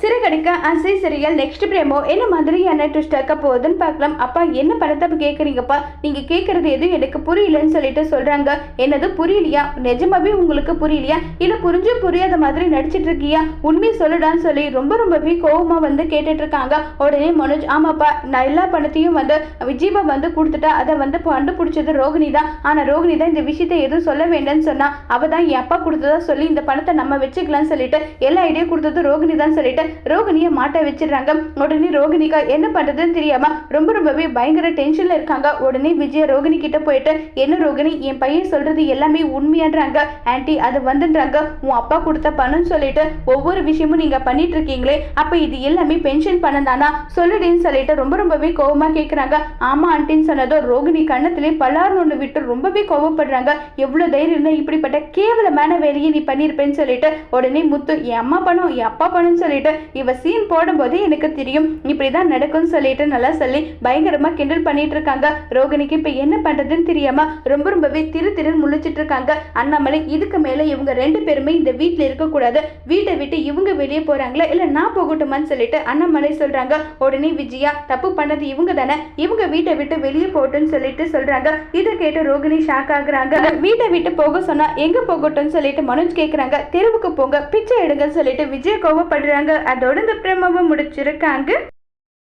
சிறுகடிக்க அசை சிறியல் நெக்ஸ்ட் பிரேமோ என்ன மாதிரியான ட்விஸ்ட் ஆக்க போகுதுன்னு பார்க்கலாம். அப்பா என்ன பணத்தை கேட்குறீங்கப்பா நீங்கள் கேட்குறது எதுவும் எனக்கு புரியலன்னு சொல்லிட்டு சொல்கிறாங்க என்னது புரியலையா? நிஜமாவே உங்களுக்கு புரியலையா? இல்லை புரிஞ்சு புரியாத மாதிரி நடிச்சிட்டு இருக்கியா? உண்மையை சொல்லுடான்னு சொல்லி ரொம்ப ரொம்பவே கோவமாக வந்து கேட்டுட்டு இருக்காங்க. உடனே மனோஜ் ஆமாப்பா நான் எல்லா பணத்தையும் வந்து விஜீபா வந்து கொடுத்துட்டா அதை வந்து கண்டுபிடிச்சது ரோகிணி தான். ஆனால் ரோகிணி தான் இந்த விஷயத்தை எதுவும் சொல்ல வேண்டாம்னு சொன்னால் அவள் தான் என் அப்பா கொடுத்ததா சொல்லி இந்த பணத்தை நம்ம வச்சுக்கலாம்னு சொல்லிட்டு எல்லா ஐடியா கொடுத்தது ரோகிணி தான் சொல்லிட்டு ரோகிணியை மாட்ட வச்சிடுறாங்க. உடனே ரோகிணிக்கா என்ன பண்றதுன்னு தெரியாம ரொம்ப ரொம்பவே பயங்கர டென்ஷன்ல இருக்காங்க. உடனே விஜய ரோகிணி கிட்ட போயிட்டு என்ன ரோகிணி என் பையன் சொல்றது எல்லாமே உண்மையான்றாங்க. ஆன்டி அது வந்துன்றாங்க. உன் அப்பா கொடுத்த பணம்னு சொல்லிட்டு ஒவ்வொரு விஷயமும் நீங்க பண்ணிட்டு இருக்கீங்களே அப்ப இது எல்லாமே பென்ஷன் பணம் தானா? சொல்லுடின்னு சொல்லிட்டு ரொம்ப ரொம்பவே கோவமா கேக்குறாங்க. ஆமா ஆன்ட்டின்னு சொன்னதும் ரோகிணி கண்ணத்திலே பல்லார்னு ஒன்று விட்டு ரொம்பவே கோவப்படுறாங்க. எவ்வளவு தைரியம் இருந்தா இப்படிப்பட்ட கேவலமான வேலையை நீ பண்ணியிருப்பேன்னு சொல்லிட்டு உடனே முத்து என் அம்மா பணம் என் அப்பா பணம்னு சொல்லிட்டு இவ சீன் போடும்போதே எனக்கு தெரியும் இப்படிதான் நடக்கும்னு சொல்லிட்டு நல்லா சொல்லி பயங்கரமா கிண்டல் பண்ணிட்டு இருக்காங்க. ரோகிணிக்கு இப்ப என்ன பண்றதுன்னு தெரியாம ரொம்ப ரொம்பவே திரு திருன்னு முழிச்சிட்டு இருக்காங்க. அண்ணாமலை இதுக்கு மேல இவங்க ரெண்டு பேருமே இந்த வீட்டில் இருக்கக்கூடாது. வீட்டை விட்டு இவங்க வெளியே போறாங்களா? இல்ல நான் போகட்டுமான்னு சொல்லிட்டு அண்ணாமலை சொல்றாங்க. உடனே விஜயா தப்பு பண்ணது இவங்க தானே. இவங்க வீட்டை விட்டு வெளியே போட்டுன்னு சொல்லிட்டு சொல்றாங்க. இதை கேட்டு ரோகிணி ஷாக் ஆகுறாங்க. வீட்டை விட்டு போக சொன்னா எங்க போகட்டும்னு சொல்லிட்டு மனோஜ் கேக்குறாங்க. தெருவுக்கு போங்க பிச்சை எடுங்கன்னு சொல்லிட்டு விஜய் கோவப்படுறாங்க. அதோட இந்த பிரமாவை முடிச்சிருக்காங்க.